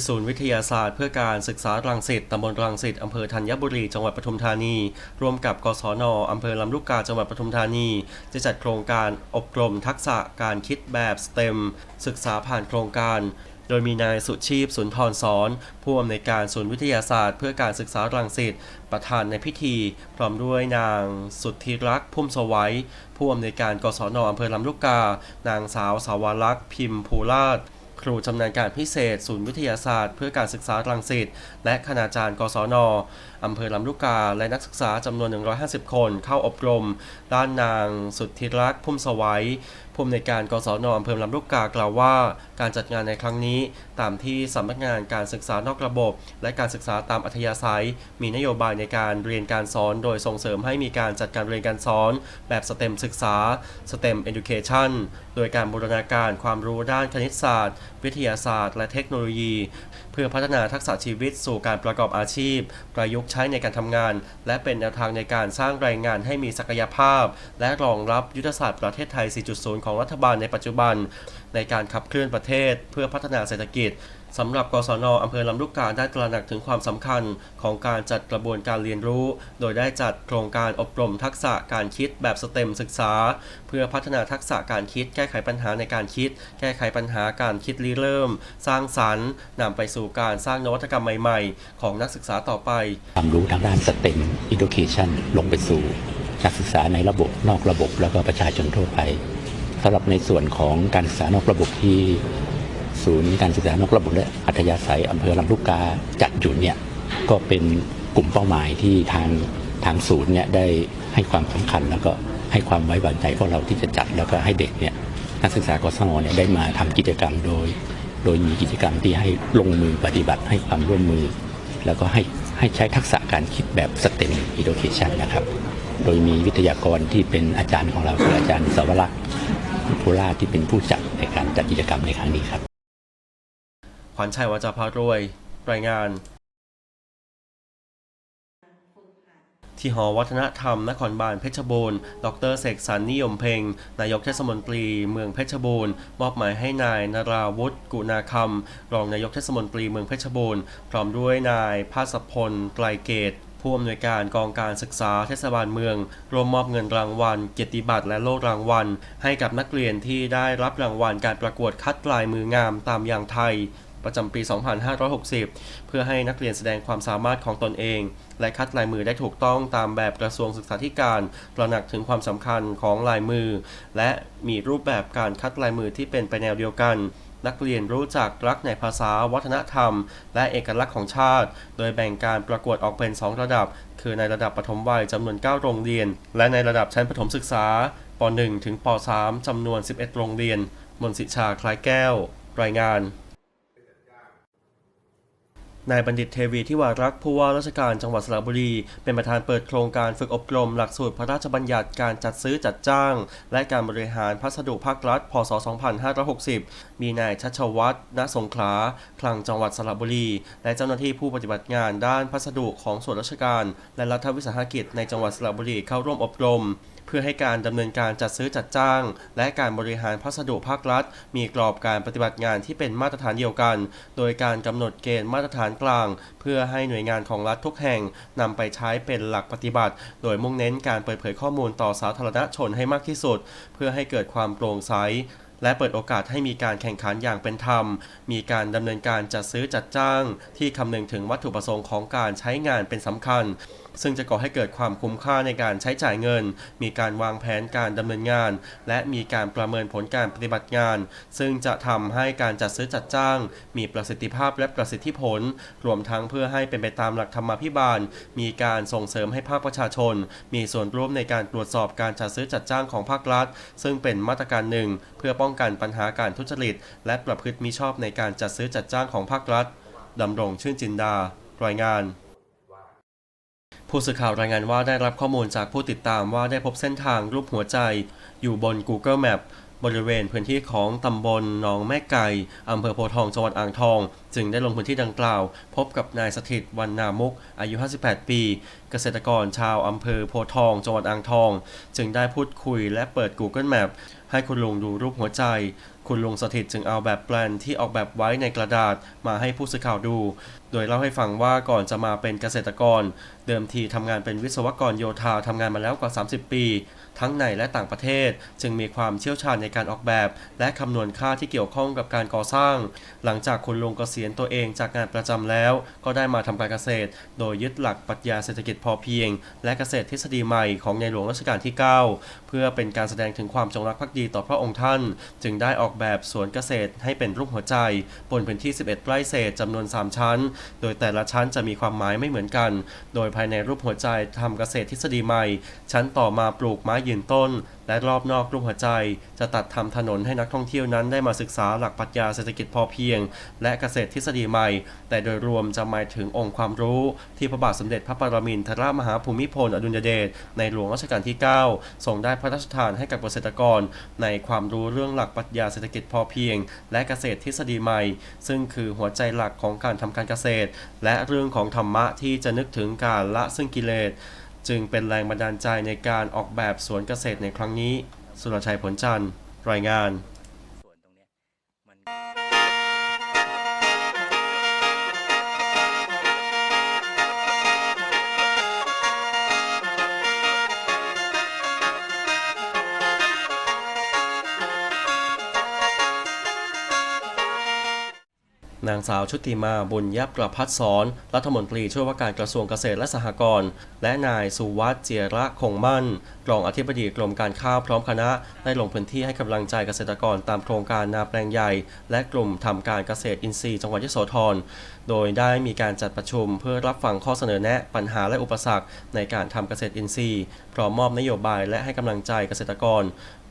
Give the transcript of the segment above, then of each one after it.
ที่ศูนย์วิทยาศาสตร์เพื่อการศึกษารังสิตตำบลรังสิตอำเภอธัญบุรี จังหวัดปทุมธานี ร่วมกับ กศนอำเภอลำลูกกา จังหวัดปทุมธานี จะจัดโครงการอบรมทักษะการคิดแบบ STEM ศึกษาผ่านโครงการโดยมีนายสุชีพสุนทรสอนผู้อำนวยการศูนย์วิทยาศาสตร์ เพื่อการศึกษารังสิตประธานในพิธี พร้อมด้วยนางสุทธิรักษ์พุ่มสวัยผู้อำนวยการกศนอำเภอลำลูกกา นางสาวสาวรักษ์พิมพ์ภูราช ครูชำนาญการพิเศษ ศูนย์วิทยาศาสตร์ เพื่อการศึกษารังสิตและคณาจารย์ กศน อำเภอลำลูกกา และนักศึกษาจำนวน 150 คน เข้าอบรม ด้านนาง สุทธิรักษ์พุ่มสวัยผู้อำนวยการกศนอำเภอลำลูกกากล่าวว่า การจัดงานในครั้งนี้ตามที่สำนักงานการศึกษานอกระบบ และการศึกษาตามอัธยาศัย มีนโยบายในการเรียนการสอน โดยส่งเสริมให้มีการจัดการเรียนการสอน แบบสเต็มศึกษา STEM Education โดยการบูรณาการความรู้ด้านคณิตศาสตร์ วิทยาศาสตร์ และเทคโนโลยี เพื่อพัฒนาทักษะชีวิตสู่การประกอบอาชีพ ประยุกต์ใช้ในการทำงาน และเป็นแนวทางในการสร้างแรงงานให้มีศักยภาพ และรองรับยุทธศาสตร์ประเทศไทย 4.0 ของรัฐบาลในปัจจุบัน ในการขับเคลื่อนประเทศ เพื่อพัฒนาเศรษฐกิจ สำหรับกศนอำเภอลำลูกกาได้ตระหนักถึงความสำคัญของการจัดกระบวนการเรียนรู้ โดยได้จัดโครงการอบรมทักษะการคิดแบบสเต็มศึกษา เพื่อพัฒนาทักษะการคิด แก้ไขปัญหาในการคิด แก้ไขปัญหาการคิดริเริ่ม สร้างสรรค์นำไปสู่การสร้างนวัตกรรมใหม่ๆ ของนักศึกษาต่อไปความรู้ทางด้าน STEM Education ลงไปสู่นักศึกษาในระบบนอกระบบแล้วก็ประชาชนทั่วไปสำหรับในส่วนของการศึกษานอกระบบที่ ศูนย์การศึกษานอกระบบและอัธยาศัยอำเภอลำลูกกาจัดอยู่เนี่ยก็เป็นกลุ่มเป้าหมายที่ทางทางศูนย์เนี่ยได้ให้ความสำคัญแล้วก็ให้ความไว้วางใจพวกเราที่จะจัดแล้วก็ให้เด็กเนี่ยนักศึกษากศนเนี่ยได้มาทำกิจกรรมโดย โดยมีกิจกรรมที่ให้ลงมือปฏิบัติให้ความร่วมมือ แล้วก็ให้ให้ใช้ทักษะการคิดแบบ STEM Education นนะครับ โดยมีวิทยากรที่เป็นอาจารย์ของเราคืออาจารย์สวรักษ์ภูราที่เป็นผู้จัดในการจัดกิจกรรมในครั้งนี้ครับ วัญชัยวาจาพารวย รายงาน ที่หอวัฒนธรรมนครบาลเพชรบูรณ์ ดรเสกสรรนิยมเพ็ง นายกเทศมนตรี เมืองเพชรบูรณ์ มอบหมายให้นายนาราวุฒิกุณาคำ รองนายกเทศมนตรีเมืองเพชรบูรณ์ พร้อมด้วยนายภาสพลไกลเกตผู้อำนวยการกองการศึกษาเทศบาลเมืองรวมมอบเงินรางวัล เกียรติบัตรและโล่รางวัล ให้กับนักเรียนที่ได้รับรางวัลการประกวดคัดลายมืองามตามอย่างไทย ประจำปี 2560 เพื่อให้นักเรียนแสดงความสามารถของตนเอง และคัดลายมือได้ถูกต้องตามแบบกระทรวงศึกษาธิการตระหนักถึงความสำคัญของลายมือ และมีรูปแบบการคัดลายมือที่เป็นไปแนวเดียวกันนักเรียนรู้จักรักในภาษาวัฒนธรรม และเอกลักษณ์ของชาติ โดยแบ่งการประกวดออกเป็น 2 ระดับ คือในระดับปฐมวัยจำนวน 9 โรงเรียน และในระดับชั้นประถมศึกษาป .1 ถึงป .3 จำนวน 11 โรงเรียน มนสิชา คล้ายแก้ว รายงาน นายบัณฑิตเทวีที่วารักผู้ว่าราชการจังหวัดสระบุรี เป็นประธานเปิดโครงการฝึกอบรมหลักสูตรพระราชบัญญัติการจัดซื้อจัดจ้าง และการบริหารพัสดุภาครัฐ พศ 2560 มีนายชัชวัฒน์ณสงขลาคลังจังหวัดสระบุรี และเจ้าหน้าที่ผู้ปฏิบัติงานด้านพัสดุของส่วนราชการ และรัฐวิสาหกิจในจังหวัดสระบุรีเข้าร่วมอบรม พื่อให้การดำเนินการจัดซื้อจัดจ้าง และการบริหารพัสดุภาครัฐ มีกรอบการปฏิบัติงานที่เป็นมาตรฐานเดียวกัน โดยการกำหนดเกณฑ์มาตรฐานกลาง เพื่อให้หน่วยงานของรัฐทุกแห่งนำไปใช้เป็นหลักปฏิบัติ โดยมุ่งเน้นการเปิดเผยข้อมูลต่อสาธารณชนให้มากที่สุด เพื่อให้เกิดความโปร่งใสและเปิดโอกาสให้มีการแข่งขันอย่างเป็นธรรม มีการดำเนินการจัดซื้อจัดจ้าง ที่คำนึงถึงวัตถุประสงค์ของการใช้งานเป็นสำคัญซึ่งจะก่อให้เกิดความคุ้มค่าในการใช้จ่ายเงิน มีการวางแผนการดำเนินงาน และมีการประเมินผลการปฏิบัติงาน ซึ่งจะทำให้การจัดซื้อจัดจ้าง มีประสิทธิภาพและประสิทธิผล รวมทั้งเพื่อให้เป็นไปตามหลักธรรมาภิบาล มีการส่งเสริมให้ภาคประชาชน มีส่วนร่วมในการตรวจสอบการจัดซื้อจัดจ้างของภาครัฐ ซึ่งเป็นมาตรการหนึ่ง เพื่อป้องกันปัญหาการทุจริต และประพฤติมิชอบในการจัดซื้อจัดจ้างของภาครัฐดำรงชื่นจินดา รายงาน ผู้สื่อข่าวรายงานว่าได้รับข้อมูลจากผู้ติดตามว่าได้พบเส้นทางรูปหัวใจ อยู่บน Google Map บริเวณพื้นที่ของตำบลหนองแม่ไก่อำเภอโพทองจังหวัดอ่างทองจึงได้ลงพื้นที่ดังกล่าว พบกับนายสถิตวันนามุกอายุ 58 ปี เกษตรกรชาวอำเภอโพทอง จังหวัดอ่างทอง จึงได้พูดคุยและเปิด Google Map ให้คุณลุงดูรูปหัวใจ คุณลุงสถิตจึงเอาแบบแปลนที่ออกแบบไว้ในกระดาษมาให้ผู้สื่อข่าวดู โดยเล่าให้ฟังว่าก่อนจะมาเป็นเกษตรกร เดิมทีทำงานเป็นวิศวกรโยธาทำงานมาแล้วกว่า 30 ปี ทั้งในและต่างประเทศ จึงมีความเชี่ยวชาญในการออกแบบ และคำนวณค่าที่เกี่ยวข้องกับการก่อสร้าง หลังจากคุณลุงเกษีียณตัวเองจากงานประจำแล้ว ก็ได้มาทำการเกษตร โดยยึดหลักปรัชญาเศรษฐกิจพอเพียง และเกษตรทฤษฎีใหม่ของในหลวงรัชกาลที่ 9 เพื่อเป็นการแสดงถึงความจงรักภักดีต่อพระองค์ท่าน จึงได้ออกแบบสวนเกษตรให้เป็นรูปหัวใจ บนพื้นที่ 11 ไร่เศษจำนวน 3 ชั้น โดยแต่ละชั้นจะมีความหมายไม่เหมือนกัน โดยภายในรูปหัวใจทำเกษตรทฤษฎีใหม่ ชั้นต่อมาปลูกไม้ยืนต้น และรอบนอกรูปหัวใจ จะตัดทำถนนให้นักท่องเที่ยวนั้นได้มาศึกษาหลักปรัชญาเศรษฐกิจพอเพียง และเกษตรทฤษฎีใหม่ แต่โดยรวมจะหมายถึงองค์ความรู้ที่พระบาทสมเด็จพระปรมินทรมหาภูมิพลอดุลยเดชในหลวงรัชกาลที่ 9 ทรงได้พระราชทานให้กับเกษตรกร ในความรู้เรื่องหลักปรัชญาเศรษฐกิจพอเพียง และเกษตรทฤษฎีใหม่ ซึ่งคือหัวใจหลักของการทำการเกษตร และเรื่องของธรรมะที่จะนึกถึงการละซึ่งกิเลส จึงเป็นแรงบันดาลใจในการออกแบบสวนเกษตรในครั้งนี้ สุรชัยผลจันทร์ รายงาน นางสาวชุติมาบุญยับประพัฒสอนรัฐมนตรีช่วยว่าการกระทรวงเกษตรและสหกรณ์และนายสุวัสด์เจียระคงมั่นรองอธิบดีกรมการข้าวพร้อมคณะได้ลงพื้นที่ให้กำลังใจเกษตรกรตามโครงการนาแปลงใหญ่ และกลุ่มทำการเกษตรอินทรีย์จังหวัดยโสธร โดยได้มีการจัดประชุมเพื่อรับฟังข้อเสนอแนะปัญหาและอุปสรรคในการทำเกษตรอินทรีย์ พร้อมมอบนโยบายและให้กำลังใจเกษตรกร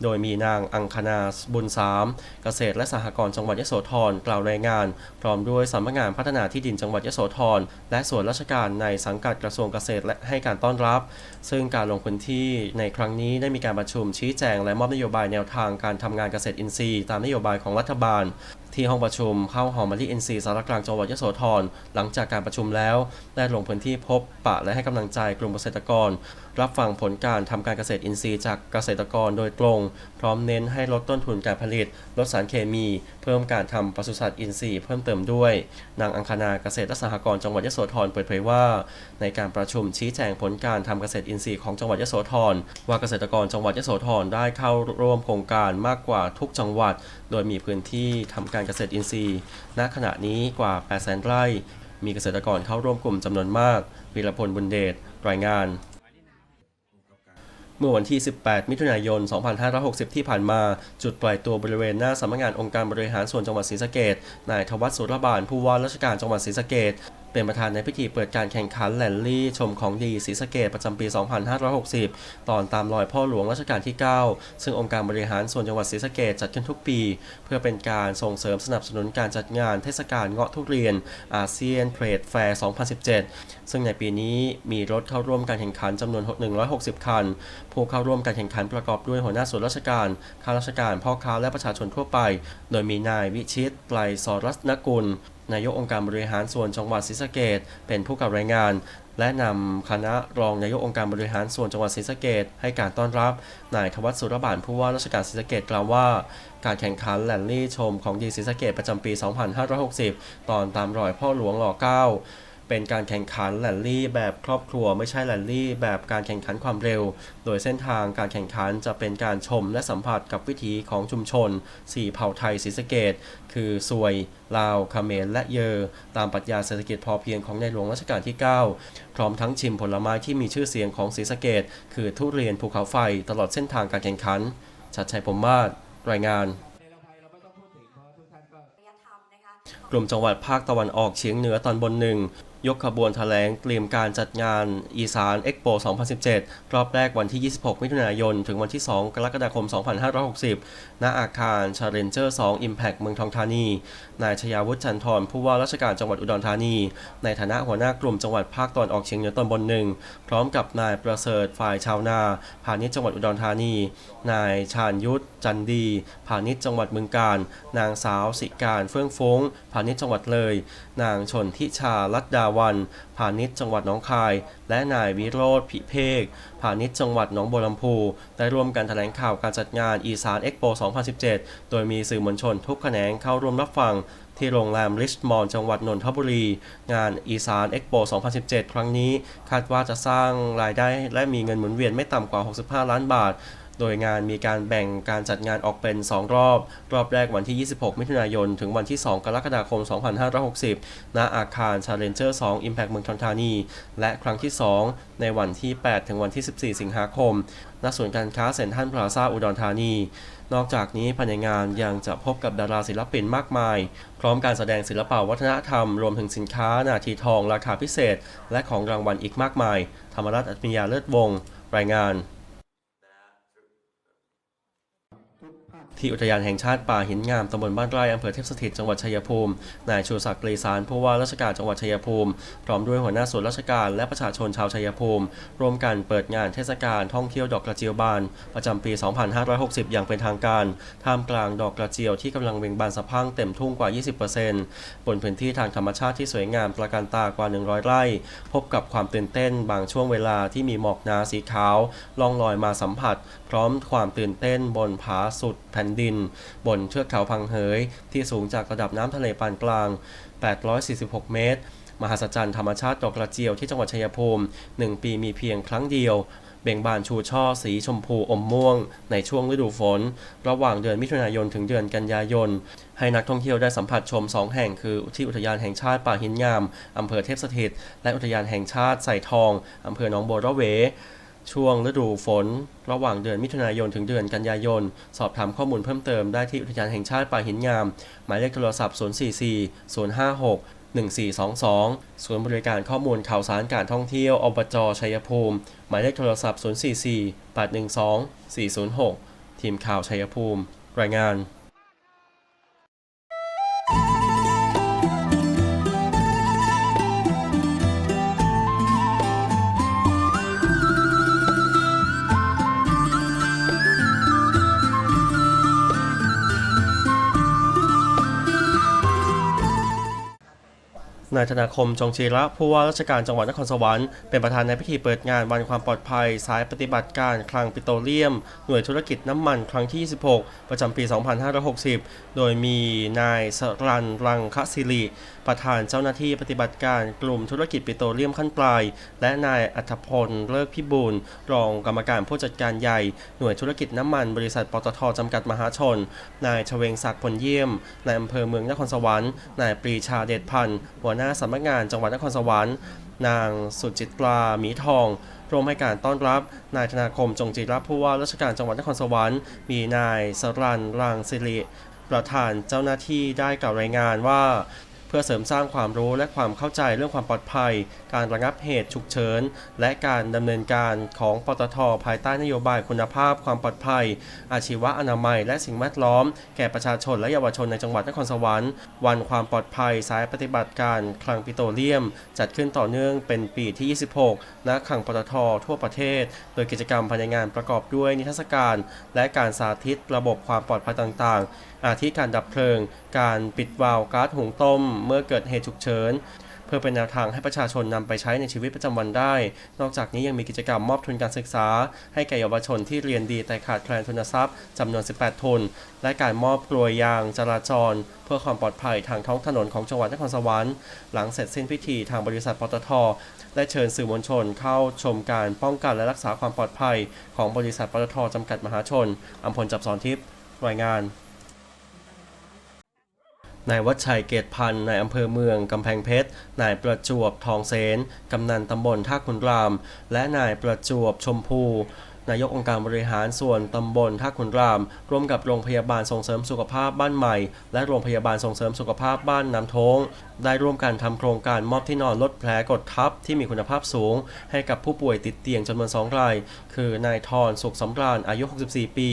โดยมีนางอังคณาบุญสามเกษตรและสหกรณ์จังหวัดยโสธรกล่าวรายงาน พร้อมด้วยสำนักงานพัฒนาที่ดินจังหวัดยโสธรและส่วนราชการในสังกัดกระทรวงเกษตรและให้การต้อนรับ ซึ่งการลงพื้นที่ในครั้งนี้ได้มีการประชุมชี้แจงและมอบนโยบายแนวทางการทำงานเกษตรอินทรีย์ ตามนโยบายของรัฐบาลที่ห้องประชุมเข้าหอมมะลิอินทรีสารกลางจังหวัดยโสธรหลังจากการประชุมแล้ว ได้ลงพื้นที่พบปะและให้กำลังใจกลุ่มเกษตรกร รับฟังผลการทำการเกษตรอินทรีย์จากเกษตรกรโดยตรง พร้อมเน้นให้ลดต้นทุนการผลิต ลดสารเคมี เพิ่มการทำปศุสัตว์อินทรีย์เพิ่มเติมด้วย นางอังคณาเกษตรและสหกรณ์จังหวัดยโสธรเปิดเผยว่า ในการประชุมชี้แจงผลการทำเกษตรอินทรีย์ของจังหวัดยโสธรว่าเกษตรกรจังหวัดยโสธรได้เข้าร่วมโครงการมากกว่าทุกจังหวัด โดยมีพื้นที่ทำการการเกษตรอินทรีย์ ณ ขณะนี้กว่า 8 0 0 0 0ไร่ มีเกษตรกรเข้าร่วมกลุ่มจำนวนมากวีรพลบุญเดช รายงาน เมื่อวันที่ 18 มิถุนายน 2560 ที่ผ่านมา จุดปล่อยตัวบริเวณหน้าสำนักงานองค์การบริหารส่วนจังหวัดศรีสะเกษนายทวัชสุรบาลผู้ว่าราชการจังหวัดศรีสะเกษ เป็นประธานในพิธีเปิดการแข่งขันแลนลี่ ชมของดีศรีสะเกษประจำปี 2560 ตอนตามรอยพ่อหลวงรัชกาลที่ 9 ซึ่งองค์การบริหารส่วนจังหวัดศรีสะเกษจัดขึ้นทุกปี เพื่อเป็นการส่งเสริมสนับสนุนการจัดงานเทศกาลเงาะทุเรียน อาเซียนเทรดแฟร์ 2017 ซึ่งในปีนี้มีรถเข้าร่วมการแข่งขันจำนวน 160 คัน ผู้เข้าร่วมการแข่งขันประกอบด้วยหัวหน้าส่วนราชการ ข้าราชการ พ่อค้าและประชาชนทั่วไป โดยมีนายวิชิตไตรสรัตนกุล นายกองค์การบริหารส่วนจังหวัดศรีสะเกดเป็นผู้กับรายงาน และนำคณะรองนายกองค์การบริหารส่วนจังหวัดศรีสะเกดให้การต้อนรับนายทวัตสุรบานผู้ว่าราชการศรีสะเกดกล่าวว่า การแข่งขันแลนลี่ชมของดีศรีสะเกดประจำปี 2560 ตอนตามรอยพ่อหลวงหล่อเก้า เป็นการแข่งขันแลนลี่แบบครอบครัวไม่ใช่แลนลี่แบบการแข่งขันความเร็ว โดยเส้นทางการแข่งขันจะเป็นการชมและสัมผัสกับวิถีของชุมชนสี่เผ่าไทยศรีสะเกดคือซวย ลาวเขมรและเยอ ตามปรัชญาเศรษฐกิจพอเพียงของในหลวงรัชกาลที่ 9 พร้อมทั้งชิมผลไม้ที่มีชื่อเสียงของศรีสะเกดคือทุเรียนภูเขาไฟตลอดเส้นทางการแข่งขันชัดชัยพรหมมาศรายงานกลุ่มจังหวัดภาคตะวันออกเฉียงเหนือตอนบนหนึ่ง ยกขบวนแถลงเตรียมการจัดงานอีสานเอ็กโป 2017 รอบแรกวันที่ 26 มิถุนายน ถึงวันที่ 2 กรกฎาคม 2560 ณ อาคาร Challenger 2 Impact เมืองทองธานี นายชยาวุฒิจันทร์ผู้ว่าราชการจังหวัดอุดรธานี ในฐานะหัวหน้ากลุ่มจังหวัดภาคตะวันออกเฉียงเหนือตอนบนหนึ่ง พร้อมกับนายประเสริฐฝ่ายชาวนาพาณิชย์จังหวัดอุดรธานี นายชาญยุทธจันดีพาณิชย์จังหวัดบึงกาฬนางสาวสิการเฟื่องฟงพาณิชย์จังหวัดเลย นางชนทิชาลัดดาวันพาณิชย์จังหวัดหนองคาย และนายวิโรธพิเภกพาณิชย์จังหวัดหนองบัวลำพูได้ร่วมกันแถลงข่าวการจัดงานอีสานเอ็กโป 2017 โดยมีสื่อมวลชนทุกแขนงเข้าร่วมรับฟังที่โรงแรมริชมอนด์จังหวัดนนทบุรี งานอีสานเอ็กโป 2017 ครั้งนี้ คาดว่าจะสร้างรายได้และมีเงินหมุนเวียนไม่ต่ำกว่า 65 ล้านบาท โดยงานมีการแบ่งการจัดงานออกเป็น 2 รอบ รอบแรกวันที่ 26 มิถุนายน ถึงวันที่ 2 กรกฎาคม 2560 ณ อาคาร Challenger 2 Impact เมืองทองธานี และครั้งที่ 2 ในวันที่ 8 ถึงวันที่ 14 สิงหาคม ณ ศูนย์การค้าเซ็นทรัลพลาซาอุดรธานี นอกจากนี้ภายในงานยังจะพบกับดาราศิลปินมากมาย พร้อมการแสดงศิลปวัฒนธรรม รวมถึงสินค้านาทีทองราคาพิเศษ และของรางวัลอีกมากมาย ธรรมรัตน์อัจฉริยาเลิศวงศ์รายงาน ที่อุทยานแห่งชาติป่าหินงามตำบลบ้านไร่อำเภอเทพสถิตจังหวัดชัยภูมิ นายชูศักดิ์กรีสารผู้ว่าราชการจังหวัดชัยภูมิ พร้อมด้วยหัวหน้าส่วนราชการและประชาชนชาวชัยภูมิ ร่วมกันเปิดงานเทศกาลท่องเที่ยวดอกกระเจียวบาน ประจำปี 2560 อย่างเป็นทางการ ท่ามกลางดอกกระเจียวที่กำลังเบ่งบานสะพั่งเต็มทุ่งกว่า 20%บนพื้นที่ทางธรรมชาติที่สวยงามตระการตากว่า 100 ไร่ พบกับความตื่นเต้นบางช่วงเวลาที่มีหมอกหนาสีขาวล่องลอยมาสัมผัส พร้อมความตื่นเต้นบนผาสุดแผ่นดิน บนเทือกเขาพังเหย ที่สูงจากระดับน้ำทะเลปานกลาง 846 เมตร มหัศจรรย์ธรรมชาติดอกกระเจียวที่จังหวัดชัยภูมิ 1 ปีมีเพียงครั้งเดียวเบ่งบานชูช่อสีชมพูอมม่วง ในช่วงฤดูฝน ระหว่างเดือนมิถุนายนถึงเดือนกันยายน ให้นักท่องเที่ยวได้สัมผัสชม 2 แห่งคือที่อุทยานแห่งชาติป่าหินงาม อำเภอเทพสถิต และอุทยานแห่งชาติไส่ทอง อำเภอหนองบัวระเว ช่วงฤดูฝน ระหว่างเดือนมิถุนายนถึงเดือนกันยายน สอบถามข้อมูลเพิ่มเติมได้ที่อุทยานแห่งชาติป่าหินงาม หมายเลขโทรศัพท์ 044 056 1422 ศูนย์บริการข้อมูลข่าวสารการท่องเที่ยวอบจชัยภูมิ หมายเลขโทรศัพท์ 044 812 406 ทีมข่าวชัยภูมิ รายงาน นายธนาคมจงชีระผู้ว่าราชการจังหวัดนครสวรรค์เป็นประธานในพิธีเปิดงานวันความปลอดภัย สายปฏิบัติการคลังปิโตรเลียม หน่วยธุรกิจน้ำมันครั้งที่ 26 ประจำปี 2560 โดยมีนายสรันรังคศิริ ประธานเจ้าหน้าที่ปฏิบัติการกลุ่มธุรกิจปิโตรเลียมขั้นปลาย และนายอัธพล เลิกพิบูลรองกรรมการผู้จัดการใหญ่ หน่วยธุรกิจน้ำมันบริษัทปตทจำกัดมหาชน นายชเวงศักดิ์ผลเยี่ยม นายอำเภอเมืองนครสวรรค์ นายปรีชาเดชพันธ์ หัวหน้าสำนักงานจังหวัดนครสวรรค์ นางสุจิตราหมีทองร่วมให้การต้อนรับ นายธนาคมจงจิรับผู้ว่าราชการจังหวัดนครสวรรค์ มีนายสรันรังสิริประธานเจ้าหน้าที่ได้กล่าวรายงานว่า เพื่อเสริมสร้างความรู้และความเข้าใจเรื่องความปลอดภัย การระงับเหตุฉุกเฉิน และการดำเนินการของปตทภายใต้นโยบายคุณภาพ ความปลอดภัย อาชีวะอนามัย และสิ่งแวดล้อม แก่ประชาชนและเยาวชนในจังหวัดนครสวรรค์ วันความปลอดภัยสายปฏิบัติการคลังปิโตรเลียม จัดขึ้นต่อเนื่องเป็นปีที่ 26 ณ คลังปตททั่วประเทศ โดยกิจกรรมภายในงานประกอบด้วยนิทรรศการ และการสาธิตระบบความปลอดภัยต่างๆ อาทิการดับเพลิง การปิดวาล์วก๊าซหุงต้ม เมื่อเกิดเหตุฉุกเฉินเพื่อเป็นแนวทางให้ประชาชนนำไปใช้ในชีวิตประจำวันได้ นอกจากนี้ยังมีกิจกรรมมอบทุนการศึกษา ให้แก่เยาวชนที่เรียนดีแต่ขาดแคลนทุนทรัพย์จำนวน 18 ทุน และการมอบกลวยยางจราจร เพื่อความปลอดภัยทางท้องถนนของจังหวัดนครสวรรค์ หลังเสร็จสิ้นพิธีทางบริษัทปตท ได้เชิญสื่อมวลชนเข้าชมการป้องกันและรักษาความปลอดภัย ของบริษัทปตทจำกัดมหาชนอำพลจับสอนทิพย์รายงาน นายวัชชัยเกตพันธ์นายอำเภอเมืองกำแพงเพชร นายประจวบทองเสนกำนันตำบลท่าขุนราม และนายประจวบชมพูนายกองค์การบริหารส่วนตำบลท่าขุนราม ร่วมกับโรงพยาบาลส่งเสริมสุขภาพบ้านใหม่ และโรงพยาบาลส่งเสริมสุขภาพบ้านน้ำท้ง ได้ร่วมกันทำโครงการมอบที่นอนลดแผลกดทับที่มีคุณภาพสูง ให้กับผู้ป่วยติดเตียงจำนวน2ราย คือนายทรสุขสำราญอายุ 64 ปี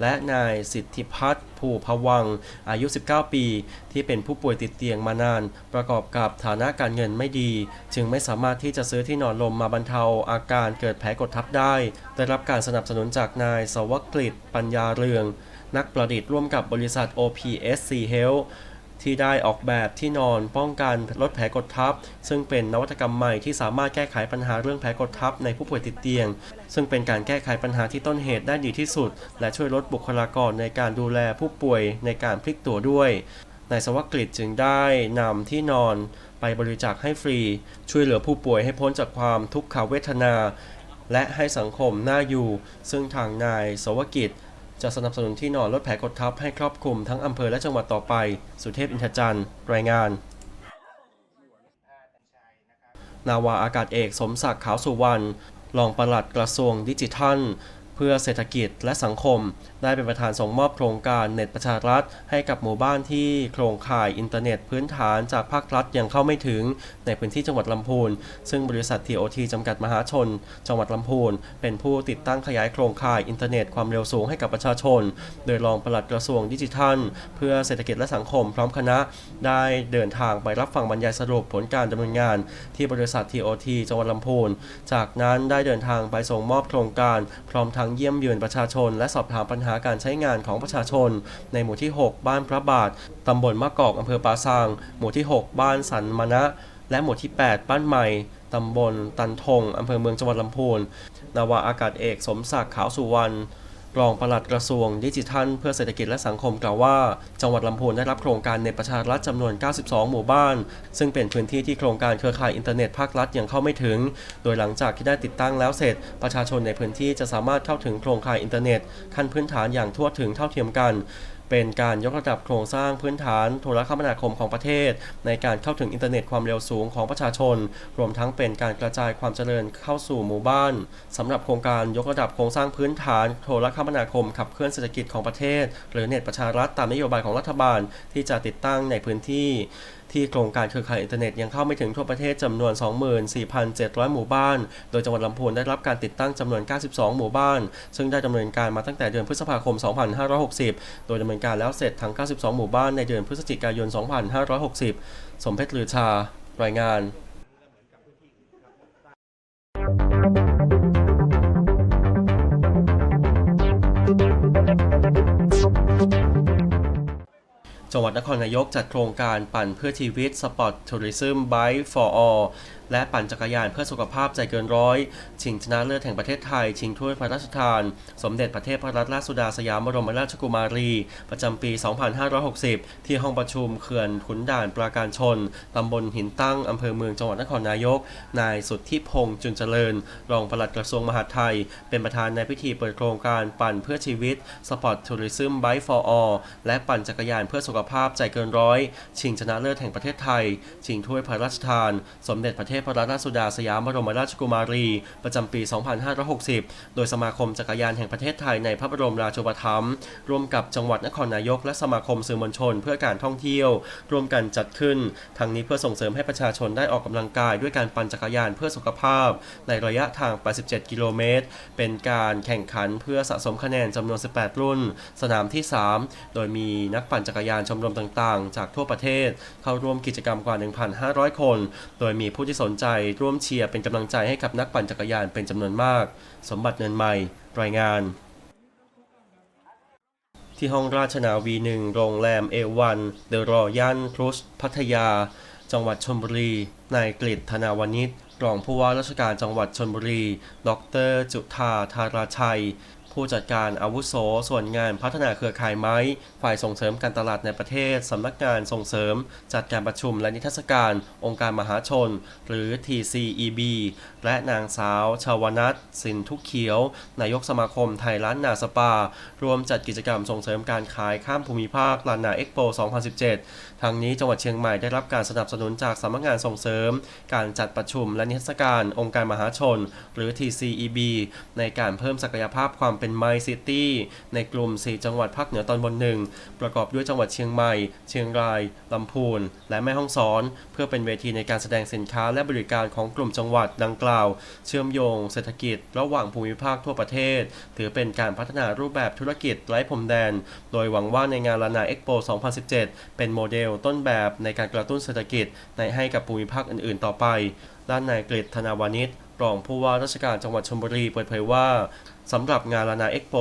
และนายสิทธิพัฒน์ภูพวังอายุ 19 ปี ที่เป็นผู้ป่วยติดเตียงมานาน ประกอบกับฐานะการเงินไม่ดี จึงไม่สามารถที่จะซื้อที่นอนลมมาบรรเทาอาการเกิดแผลกดทับได้ ได้รับการสนับสนุนจากนายสวกฤตปัญญาเรือง นักประดิษฐ์ร่วมกับบริษัท OPSC Health ที่ได้ออกแบบที่นอนป้องกันลดแผลกดทับ ซึ่งเป็นนวัตกรรมใหม่ที่สามารถแก้ไขปัญหาเรื่องแผลกดทับในผู้ป่วยติดเตียง ซึ่งเป็นการแก้ไขปัญหาที่ต้นเหตุได้ดีที่สุด และช่วยลดบุคลากรในการดูแลผู้ป่วยในการพลิกตัวด้วยนายสวัสดิ์กฤษจึงได้นำที่นอนไปบริจาคให้ฟรี ช่วยเหลือผู้ป่วยให้พ้นจากความทุกขเวทนา และให้สังคมน่าอยู่ ซึ่งทางนายสวกิจ จะสนับสนุนที่นอนลดแผลกดทับให้ครอบคลุมทั้งอำเภอและจังหวัดต่อไป สุเทพอินทรจันทร์รายงาน นาวาอากาศเอกสมศักดิ์ขาวสุวรรณรองปลัดกระทรวงดิจิทัล เพื่อเศรษฐกิจและสังคม ได้เป็นประธานส่งมอบโครงการเน็ตประชารัฐ ให้กับหมู่บ้านที่โครงข่ายอินเทอร์เน็ตพื้นฐานจากภาครัฐยังเข้าไม่ถึงในพื้นที่จังหวัดลำพูน ซึ่งบริษัท TOT จำกัดมหาชน จังหวัดลำพูน เป็นผู้ติดตั้งขยายโครงข่ายอินเทอร์เน็ตความเร็วสูงให้กับประชาชน โดยรองปลัดกระทรวงดิจิทัล เพื่อเศรษฐกิจและสังคม พร้อมคณะได้เดินทางไปรับฟังบรรยายสรุปผลการดำเนินงาน ที่บริษัท TOT จังหวัดลำพูน จากนั้นได้เดินทางไปส่งมอบโครงการพร้อมทั้งเยี่ยมเยือนประชาชน และสอบถามปัญหาการใช้งานของประชาชน ในหมู่ที่ 6 บ้านพระบาท ตำบลมะกอกอำเภอปาซาง หมู่ที่ 6 บ้านสันมณะ และหมู่ที่ 8 บ้านใหม่ตำบลตันทงอำเภอเมืองจังหวัดลำพูน นาวาอากาศเอกสมศักดิ์ขาวสุวรรณ รองปลัดกระทรวงดิจิทัล เพื่อเศรษฐกิจและสังคมกล่าวว่า จังหวัดลำพูนได้รับโครงการในประชารัฐจำนวน 92 หมู่บ้าน ซึ่งเป็นพื้นที่ที่โครงการเครือข่ายอินเทอร์เน็ตภาครัฐยังเข้าไม่ถึง โดยหลังจากที่ได้ติดตั้งแล้วเสร็จ ประชาชนในพื้นที่จะสามารถเข้าถึงโครงข่ายอินเทอร์เน็ตขั้นพื้นฐานอย่างทั่วถึงเท่าเทียมกัน เป็นการยกระดับโครงสร้างพื้นฐานโทรคมนาคมของประเทศ ในการเข้าถึงอินเทอร์เน็ตความเร็วสูงของประชาชน รวมทั้งเป็นการกระจายความเจริญเข้าสู่หมู่บ้านสำหรับโครงการยกระดับโครงสร้างพื้นฐานโทรคมนาคมขับเคลื่อนเศรษฐกิจของประเทศ หรือเน็ตประชารัฐตามนโยบายของรัฐบาลที่จะติดตั้งในพื้นที่ ที่โครงการเครือข่ายอินเทอร์เน็ตยังเข้าไม่ถึงทั่วประเทศจำนวน 24,700 หมู่บ้าน โดยจังหวัดลำพูนได้รับการติดตั้งจำนวน 92 หมู่บ้าน ซึ่งได้ดำเนินการมาตั้งแต่เดือนพฤษภาคม 2560 โดยดำเนินการแล้วเสร็จทั้ง 92 หมู่บ้านในเดือนพฤศจิกายน 2560 สมเพชรลือชา รายงาน จังหวัดนครนายกจัดโครงการปั่นเพื่อชีวิต Sport Tourism Bike for All และปั่นจักรยานเพื่อสุขภาพใจเกินร้อย ชิงชนะเลิศแห่งประเทศไทย ชิงถ้วยพระราชทาน สมเด็จพระเทพรัตนราชสุดาสยามบรมราชกุมารี ประจำปี 2560 ที่ห้องประชุมเขื่อนขุนด่านปราการชน ตำบลหินตั้ง อำเภอเมืองจังหวัดนครนายก นายสุทธิพงษ์จุนเจริญ รองปลัดกระทรวงมหาดไทย เป็นประธานในพิธีเปิดโครงการปั่นเพื่อชีวิต Sport Tourism Bike for All และปั่นจักรยานเพื่อสุขภาพใจเกินร้อย ชิงชนะเลิศแห่งประเทศไทย ชิงถ้วยพระราชทาน สมเด็จพระเทพพรัตนราชสุดาสยามบรมราชกุมารี ประจำปี 2560 โดยสมาคมจักรยานแห่งประเทศไทยในพระบรมราชูปถัมภ์ร่วมกับจังหวัดนครนายกและสมาคมสื่อมวลชนเพื่อการท่องเที่ยว ร่วมกันจัดขึ้น ทั้งนี้เพื่อส่งเสริมให้ประชาชนได้ออกกำลังกายด้วยการปั่นจักรยานเพื่อสุขภาพ ในระยะทาง 87 กิโลเมตร เป็นการแข่งขันเพื่อสะสมคะแนนจำนวน 18 รุ่น สนามที่ 3 โดยมีนักปั่นจักรยานชมรมต่างๆ จากทั่วประเทศ เข้าร่วมกิจกรรมกว่า 1,500 คน โดยมีผู้ที่สนนใจร่วมเชียร์เป็นกำลังใจให้กับนักปั่นจักรยานเป็นจำนวนมาก สมบัติเนินใหม่ รายงาน ที่ห้องราชนาวีหนึ่งโรงแรมเอวันเดอะรอย่านครุสพัทยา จังหวัดชลบุรี นายกฤษธนาวนิชรองผู้ว่าราชการจังหวัดชลบุรี ดร จุธาธาราชัย ผู้จัดการอาวุโส ส่วนงานพัฒนาเครือข่ายไม้ ฝ่ายส่งเสริมการตลาดในประเทศ สำนักงานส่งเสริม จัดการประชุมและนิทรรศการ องค์การมหาชน หรือ TCEB และนางสาวชาวนัทสินทุกเขียว นายกสมาคมไทยล้านนาสปา รวมจัดกิจกรรมส่งเสริมการขายข้ามภูมิภาคลานนาเอ็กโป 2017 ทางนี้จังหวัดเชียงใหม่ได้รับการสนับสนุนจากสำนักงานส่งเสริม การจัดประชุมและนิทรรศการ องค์การมหาชน หรือ TCEB ในการเพิ่มศักยภาพความเป็นไมซิตี้ในกลุ่ม 4 จังหวัดภาคเหนือตอนบนหนึ่งประกอบด้วยจังหวัดเชียงใหม่ เชียงราย ลำพูน และแม่ฮ่องสอน เพื่อเป็นเวทีในการแสดงสินค้าและบริการของกลุ่มจังหวัดดังกล่าว เชื่อมโยง เศรษฐกิจ ระหว่างภูมิภาคทั่วประเทศ ถือเป็นการพัฒนารูปแบบธุรกิจไร้พรมแดน โดยหวังว่าในงานลานาเอ็กโป 2017 เป็นโมเดลต้นแบบในการกระตุ้นเศรษฐกิจในให้กับภูมิภาคอื่น ๆ ต่อไป ด้านนายกฤษธนาวานิช รองผู้ว่าราชการจังหวัดชลบุรีเปิดเผยว่าสำหรับงานลานาเอ็กโป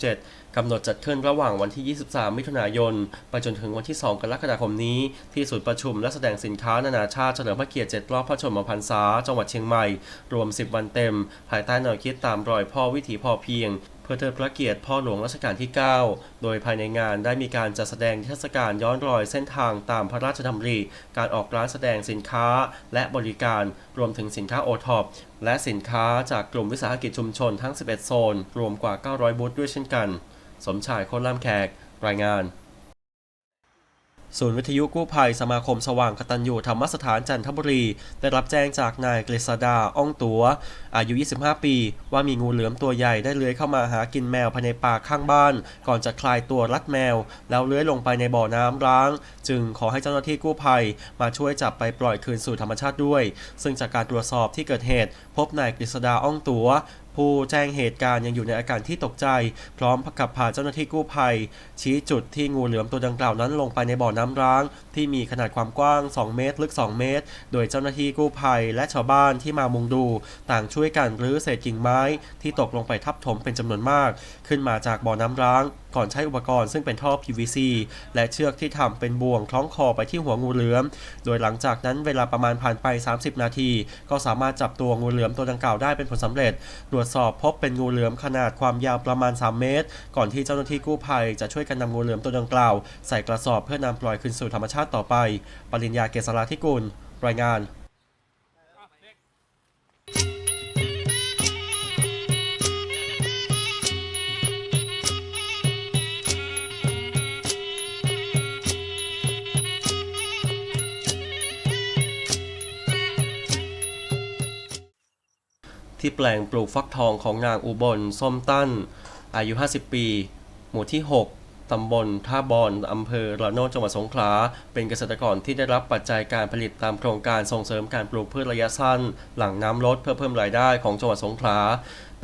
2017 กำหนดจัดขึ้นระหว่างวันที่ 23 มิถุนายน ไปจนถึงวันที่ 2 กรกฎาคมนี้ ที่ศูนย์ประชุมและแสดงสินค้านานาชาติเฉลิมพระเกียรติ7รอบพระชนมพรรษา จังหวัดเชียงใหม่ รวม 10 วันเต็ม ภายใต้แนวคิดตามรอยพ่อวิถีพอเพียง พื่อเทิดพระเกียรติพ่อหลวงรัชกาลที่ 9 โดยภายในงานได้มีการจัดแสดงนิทรรศการย้อนรอยเส้นทางตามพระราชดำริ การออกร้านแสดงสินค้าและบริการรวมถึงสินค้าโอท็อปและสินค้าจากกลุ่มวิสาหกิจชุมชนทั้ง 11 โซน รวมกว่า 900 บูธด้วยเช่นกัน สมชายโคนล่ามแขก รายงาน ศูนย์วิทยุกู้ภัยสมาคมสว่างกตัญญูธรรมสถานจันทบุรี ได้รับแจ้งจากนายกฤษดาอ้องตัว อายุ 25 ปี ว่ามีงูเหลือมตัวใหญ่ได้เลื้อยเข้ามาหากินแมวภายในป่าข้างบ้าน ก่อนจะคลายตัวรัดแมว แล้วเลื้อยลงไปในบ่อน้ำร้าง จึงขอให้เจ้าหน้าที่กู้ภัย มาช่วยจับไปปล่อยคืนสู่ธรรมชาติด้วย ซึ่งจากการตรวจสอบที่เกิดเหตุ พบนายกฤษดาอ้องตัว ผู้แจ้งเหตุการณ์ยังอยู่ในอาการที่ตกใจ พร้อมขับพาเจ้าหน้าที่กู้ภัย ชี้จุดที่งูเหลือมตัวดังกล่าวนั้นลงไปในบ่อน้ำร้าง ที่มีขนาดความกว้าง 2 เมตร ลึก 2 เมตร โดยเจ้าหน้าที่กู้ภัย และชาวบ้านที่มามุงดู ต่างช่วยกันรื้อเศษกิ่งไม้ที่ตกลงไปทับถมเป็นจำนวนมาก ขึ้นมาจากบ่อน้ำร้างก่อนใช้อุปกรณ์ซึ่งเป็นท่อ PVC และเชือกที่ทำเป็นบ่วงคล้องคอไปที่หัวงูเหลือม โดยหลังจากนั้นเวลาประมาณผ่านไป 30 นาที ก็สามารถจับตัวงูเหลือมตัวดังกล่าวได้เป็นผลสำเร็จ ตรวจสอบพบเป็นงูเหลือมขนาดความยาวประมาณ 3 เมตร ก่อนที่เจ้าหน้าที่กู้ภัยจะช่วยกันนำงูเหลือมตัวดังกล่าว ใส่กระสอบเพื่อนำปล่อยคืนสู่ธรรมชาติต่อไป ปริญญาเกษราธิกุล รายงาน ที่แปลงปลูกฟักทองของนางอุบล ส้มตั้น อายุ 50 ปี หมู่ที่ 6 ตำบลท่าบอนอำเภอระโนดจังหวัดสงขลา เป็นเกษตรกรที่ได้รับปัจจัยการผลิตตามโครงการส่งเสริมการปลูกพืชระยะสั้น หลังน้ำลดเพื่อเพิ่มรายได้ของจังหวัดสงขลา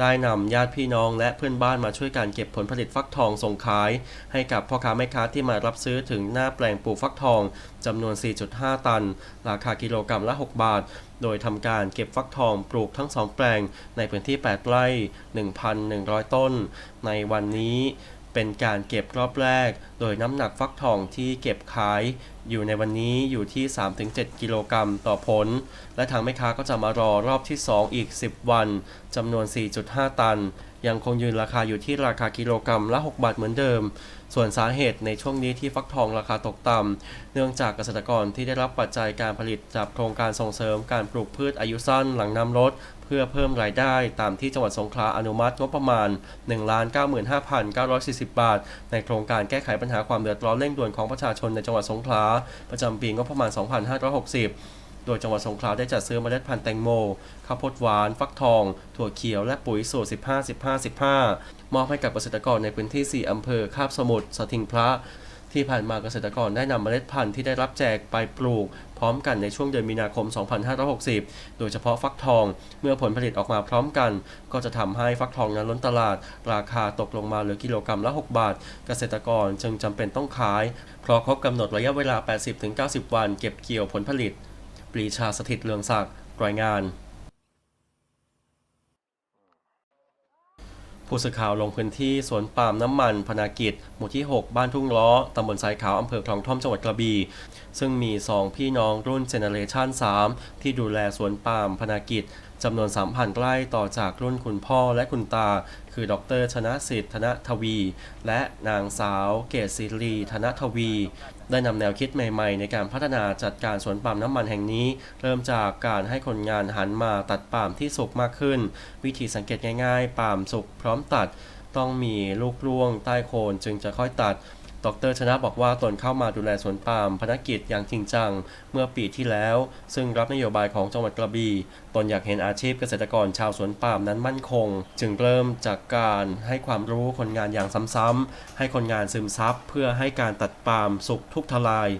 ได้นำญาติพี่น้องและเพื่อนบ้านมาช่วยการเก็บผลผลิตฟักทองส่งขาย ให้กับพ่อค้าแม่ค้าที่มารับซื้อถึงหน้าแปลงปลูกฟักทองจำนวน 4.5 ตัน ราคากิโลกรัมละ 6 บาท โดยทำการเก็บฟักทองปลูกทั้ง 2 แปลงในพื้นที่ 8 ไร่ 1,100 ต้น ในวันนี้ เป็นการเก็บรอบแรก โดยน้ำหนักฟักทองที่เก็บขาย อยู่ในวันนี้อยู่ที่ 3-7 กิโลกรัมต่อผล และทางแม่ค้าก็จะมารอรอบที่ 2 อีก 10 วันจำนวน 4.5 ตัน ยังคงยืนราคาอยู่ที่ราคากิโลกรัมละ 6 บาทเหมือนเดิม ส่วนสาเหตุในช่วงนี้ที่ฟักทองราคาตกต่ำเนื่องจากเกษตรกรที่ได้รับปัจจัยการผลิตจากโครงการส่งเสริมการปลูกพืชอายุสั้นหลังน้ำลด พื่อเพิ่มรายได้ตามที่จังหวัดสงขลาอนุมัติงบประมาณ 1,95,940 บาท ในโครงการแก้ไขปัญหาความเดือดร้อนเร่งด่วนของประชาชนในจังหวัดสงขลาประจำปีงบประมาณ 2560โดยจังหวัดสงขลาได้จัดซื้อเมล็ดพันธุ์แตงโม ข้าวโพดหวาน ฟักทอง ถั่วเขียว และปุ๋ยสูตร 15 15 15 มอบให้กับเกษตรกรในพื้นที่ 4 อำเภอ คาบสมุทรสถิงพระ ที่ผ่านมาเกษตรกรได้นำเมล็ดพันธุ์ที่ได้รับแจกไปปลูก พร้อมกันในช่วงเดือนมีนาคม 2560 โดยเฉพาะฟักทอง เมื่อผลผลิตออกมาพร้อมกัน ก็จะทำให้ฟักทองนั้นล้นตลาด ราคาตกลงมาเหลือกิโลกรัมละ 6 บาท เกษตรกรจึงจำเป็นต้องขาย เพราะครบกำหนดระยะเวลา 80-90 วัน เก็บเกี่ยวผลผลิต ปรีชาสถิตเลืองศักดิ์รายงาน ผู้สื่อข่าวลงพื้นที่สวนปาล์มน้ำมันพนากิจ หมู่ที่ 6 บ้านทุ่งล้อ ตำบลทรายขาว อำเภอคลองท่อม จังหวัดกระบี่ ซึ่งมี 2 พี่น้องรุ่นเจเนเรชัน3 ที่ดูแลสวนปาล์มพนากิจจำนวน 3,000 ไร่ต่อจากรุ่นคุณพ่อและคุณตา คือดรชนะสิทธิ์ธนทวี และนางสาวเกศศิรีธนทวี ได้นำแนวคิดใหม่ๆ ในการพัฒนาจัดการสวนปาล์มน้ำมันแห่งนี้ เริ่มจากการให้คนงานหันมาตัดปาล์มที่สุกมากขึ้น วิธีสังเกตง่ายๆ ปาล์มสุกพร้อมตัด ต้องมีลูกร่วงใต้โคนจึงจะค่อยตัด ดรชนะบอกว่าตนเข้ามาดูแลสวนปาล์มพนักกิจอย่างจริงจัง เมื่อปีที่แล้ว ซึ่งรับนโยบายของจังหวัดกระบี่ตนอยากเห็นอาชีพเกษตรกรชาวสวนปาล์มนั้นมั่นคง จึงเริ่มจากการให้ความรู้คนงานอย่างซ้ำๆให้คนงานซึมซับเพื่อให้การตัดปาล์มสุกทุกทลาย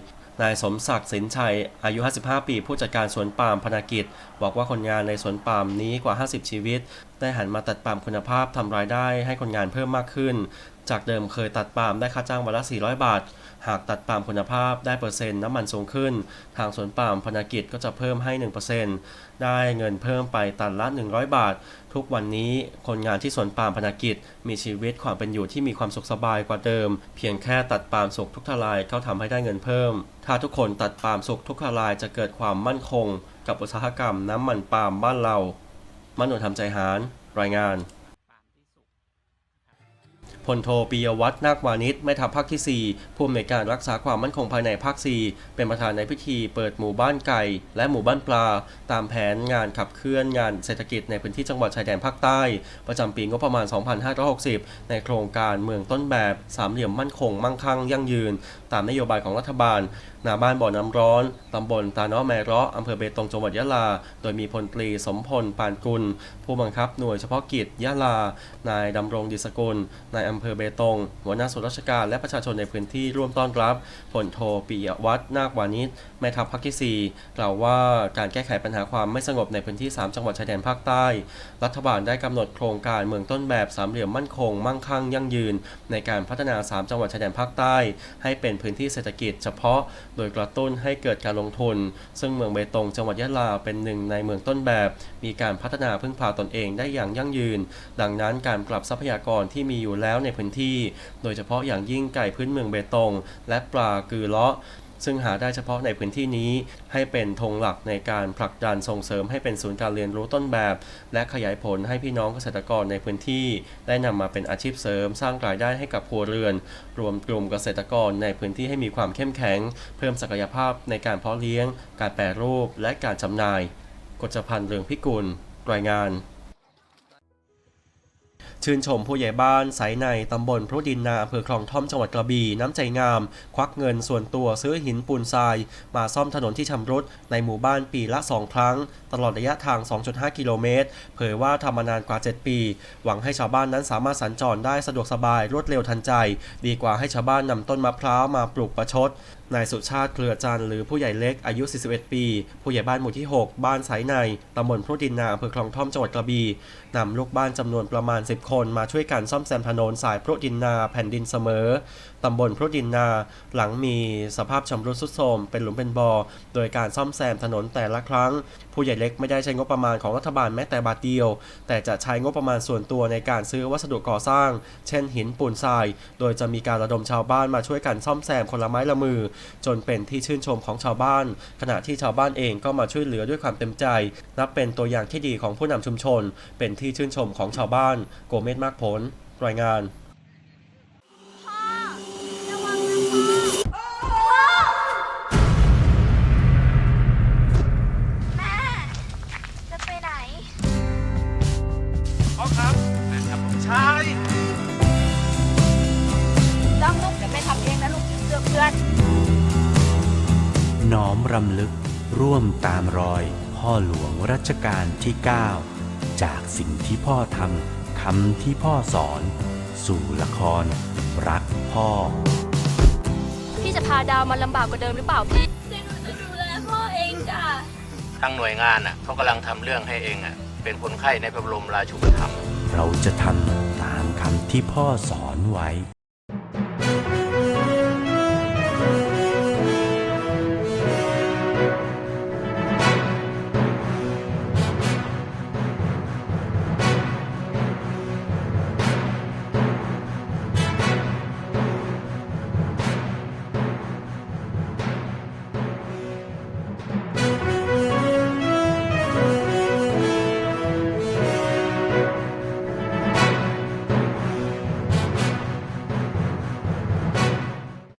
นายสมศักดิ์สินชัย อายุ 55 ปี ผู้จัดการสวนปาล์มพนากิจ บอกว่าคนงานในสวนปาล์มนี้กว่า 50 ชีวิต ได้หันมาตัดปาล์มคุณภาพทำรายได้ให้คนงานเพิ่มมากขึ้น จากเดิมเคยตัดปาล์มได้ค่าจ้างวันละ 400 บาท หากตัดปาล์มคุณภาพได้เปอร์เซ็นต์น้ำมันสูงขึ้น ทางสวนปาล์มพนกิจก็จะเพิ่มให้ 1%ได้เงินเพิ่มไปตันละ 100 บาท ทุกวันนี้คนงานที่สวนปาล์มพนกิจ มีชีวิตความเป็นอยู่ที่มีความสุขสบายกว่าเดิม เพียงแค่ตัดปาล์มสุกทุกทลายก็ทำให้ได้เงินเพิ่ม ถ้าทุกคนตัดปาล์มสุกทุกทลายจะเกิดความมั่นคง กับอุตสาหกรรมน้ำมันปาล์มบ้านเรามโนธรรมใจหาร รายงาน พลโทปิยวัฒน์นาควานิชแม่ทัพภาคที่ 4 ผู้อำนวยการรักษาความมั่นคงภายในภาค 4 เป็นประธานในพิธีเปิดหมู่บ้านไก่ และหมู่บ้านปลา ตามแผนงานขับเคลื่อนงานเศรษฐกิจในพื้นที่จังหวัดชายแดนภาคใต้ ประจำปีงบประมาณ 2560 ในโครงการเมืองต้นแบบสามเหลี่ยมมั่นคงมั่งคั่งยั่งยืน ตามนโยบายของรัฐบาล หน้าบ้านบ่อน้ำร้อนตำบลตาน้อแมเราะอำเภอเบตงจังหวัดยะลา โดยมีพลตรีสมพลปานกุล ผู้บังคับหน่วยเฉพาะกิจยะลา นายดำรงดิสกุล นายอำเภอเบตง หัวหน้าส่วนราชการและประชาชนในพื้นที่ร่วมต้อนรับพลโทปิยวัฒน์นาควานิชแม่ทัพภาคที่4กล่าวว่าการแก้ไขปัญหาความไม่สงบในพื้นที่ 3 จังหวัดชายแดนภาคใต้ รัฐบาลได้กำหนดโครงการเมืองต้นแบบสามเหลี่ยมมั่นคง มั่งคั่งยั่งยืน ในการพัฒนา 3 จังหวัดชายแดนภาคใต้ ให้เป็นพื้นที่เศรษฐกิจเฉพาะโดยกระตุ้นให้เกิดการลงทุน ซึ่งเมืองเบตงจังหวัดยะลาเป็นหนึ่งในเมืองต้นแบบ มีการพัฒนาพึ่งพาตนเองได้อย่างยั่งยืน ดังนั้นการปรับทรัพยากรที่มีอยู่แล้วในพื้นที่ โดยเฉพาะอย่างยิ่งไก่พื้นเมืองเบตง และปลากือเลาะ ซึ่งหาได้เฉพาะในพื้นที่นี้ ให้เป็นธงหลักในการผลักดันส่งเสริมให้เป็นศูนย์การเรียนรู้ต้นแบบ และขยายผลให้พี่น้องเกษตรกรในพื้นที่ ได้นำมาเป็นอาชีพเสริม สร้างรายได้ให้กับครัวเรือน รวมกลุ่มเกษตรกรในพื้นที่ให้มีความเข้มแข็ง เพิ่มศักยภาพในการเพาะเลี้ยง การแปรรูป และการจำหน่ายกฎจพันธ์เรืองพิกุลรายงาน ชื่นชมผู้ใหญ่บ้านสายในตำบลพรุดินนาอำเภอคลองท่อมจังหวัดกระบี่น้ำใจงาม ควักเงินส่วนตัวซื้อหินปูนทราย มาซ่อมถนนที่ชำรุดในหมู่บ้านปีละ 2 ครั้ง ตลอดระยะทาง 2.5 กิโลเมตร เผยว่าทำมานานกว่า 7 ปี หวังให้ชาวบ้านนั้นสามารถสัญจรได้สะดวกสบายรวดเร็วทันใจ ดีกว่าให้ชาวบ้านนำต้นมะพร้าวมาปลูกประชดนายสุชาติเครือจันทร์หรือผู้ใหญ่เล็กอายุ 41 ปี ผู้ใหญ่บ้านหมู่ที่ 6 บ้านสายในตำบลพรุดินนาอำเภอคลองท่อมจังหวัดกระบี่ นำลูกบ้านจำนวนประมาณ 10 คนมาช่วยกันซ่อมแซมถนนสายพรุดินนาแผ่นดินเสมอ ตำบลพรุดินนา หลังมีสภาพชำรุดทรุดโทรมเป็นหลุมเป็นบ่อ โดยการซ่อมแซมถนนแต่ละครั้ง ผู้ใหญ่เล็กไม่ได้ใช้งบประมาณของรัฐบาลแม้แต่บาทเดียว แต่จะใช้งบประมาณส่วนตัวในการซื้อวัสดุก่อสร้าง เช่นหินปูนทราย โดยจะมีการระดมชาวบ้านมาช่วยกันซ่อมแซมคนละไม้ละมือ จนเป็นที่ชื่นชมของชาวบ้าน ขณะที่ชาวบ้านเองก็มาช่วยเหลือด้วยความเต็มใจ นับเป็นตัวอย่างที่ดีของผู้นำชุมชน เป็นที่ชื่นชมของชาวบ้าน โกเมศมากผล รายงานแม่จะไปไหนพ่อครับครับผมชายจ้องลูกเดี๋ยวแม่ทำเองนะลูกเสื้อเพื่อนน้อมรำลึกร่วมตามรอย พ่อหลวงรัชกาลที่ 9 จากสิ่งที่พ่อทำคำที่พ่อสอน สู่ละคร รักพ่อ พี่จะพาดาวมาลำบากกว่าเดิมหรือเปล่าพี่เดี๋ยวหนูจะดูแลพ่อเองจ้ะทางหน่วยงานอะเขากำลังทำเรื่องให้เองอะเป็นคนไข้ในพระบรมราชูปถัมภ์เราจะทำตามคำที่พ่อสอนไว้